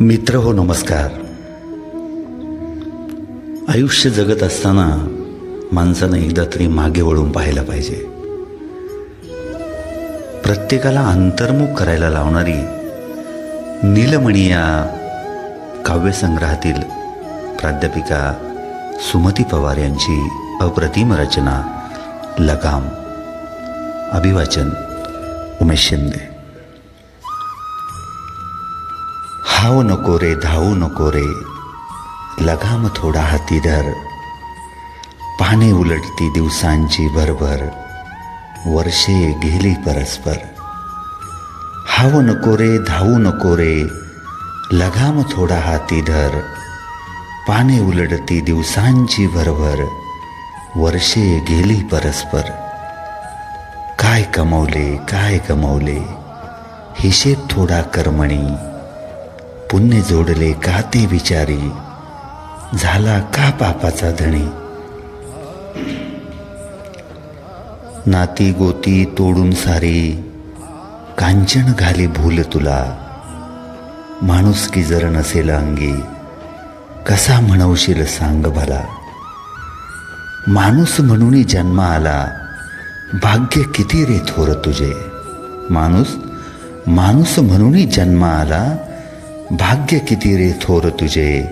मित्र हो नमस्कार. आयुष्य जगत असताना माणसानं एकदा तरी मागे वळून पाहायला पाहिजे. प्रत्येकाला अंतर्मुख करायला लावणारी नीलमणी या काव्यसंग्रहातील प्राध्यापिका सुमती पवार यांची अप्रतिम रचना लगाम. अभिवाचन उमेश शिंदे. हाव नको रे धावू नको रे. लगाम थोडा हाती धर. पाने उलटती दिवसांची भरभर. वर्षे गेली परस्पर. हाव नको रे धावू नको रे. लगाम थोडा हाती धर. पाने उलटती दिवसांची भरभर. वर्षे गेली परस्पर. काय कमवले काय कमवले. हिशेब थोडा करमणी. पुण्य जोडले का ते विचारी. झाला का पापाचा धणी. नाती गोती तोडून सारी. कांचन घाली भूल तुला. माणूस की जर नसेल अंगी. कसा म्हणवशील सांग भला. माणूस म्हणून जन्म आला. भाग्य किती रे थोर तुझे. माणूस माणूस म्हणून जन्म आला. भाग्य किती रे थोर तुझे?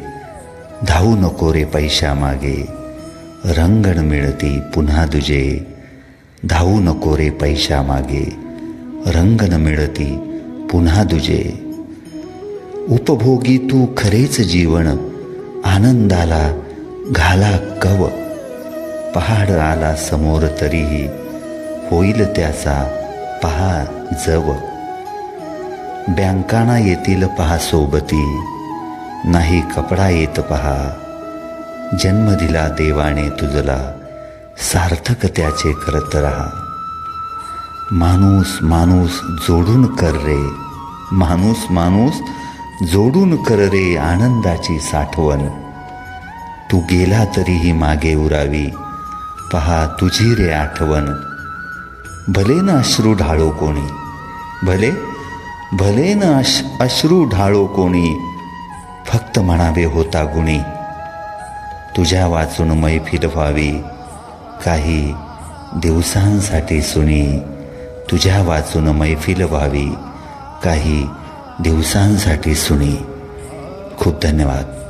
धावू नको रे पैशा मागे. रंगण मिळती पुन्हा तुझे धावू नको रे पैशा मागे. रंगण मिळती पुन्हा तुझे उपभोगी तू खरेच जीवन. आनंदाला घाला कव. पहाड आला समोर तरीही. होईल त्याचा पहा जव. बँकाना येतील पहा सोबती नाही कपडा येत पहा. जन्म दिला देवाने तुझला सार्थक त्याचे करत राहा. माणूस माणूस जोडून कर रे माणूस माणूस जोडून कर रे आनंदाची साठवण. तू गेला तरीही मागे उरावी पहा तुझी रे आठवण. भले ना अश्रू ढाळो कोणी भले भले न अश अश्रू ढाळो कोणी फक्त म्हणावे होता गुणी. तुझ्या वाचून मैफिल व्हावी काही दिवसांसाठी सुनी. तुझ्या वाचून मैफिल व्हावी काही दिवसांसाठी सुनी. खूप धन्यवाद.